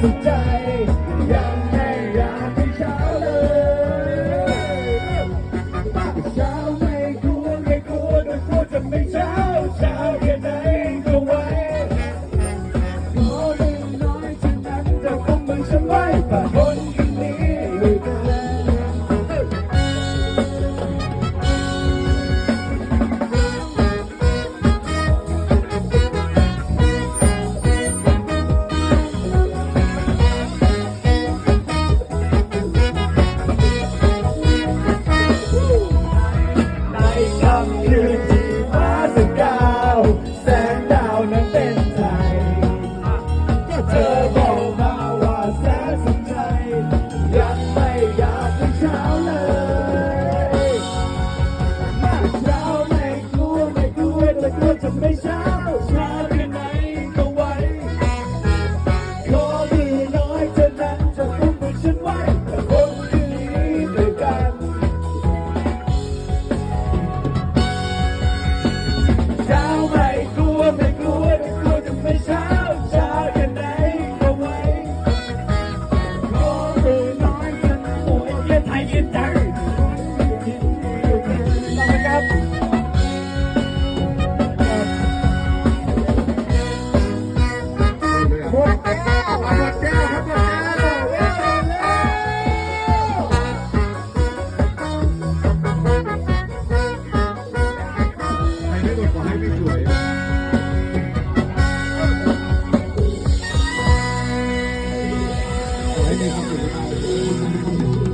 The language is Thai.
who die. down. ขอให้มีความสุข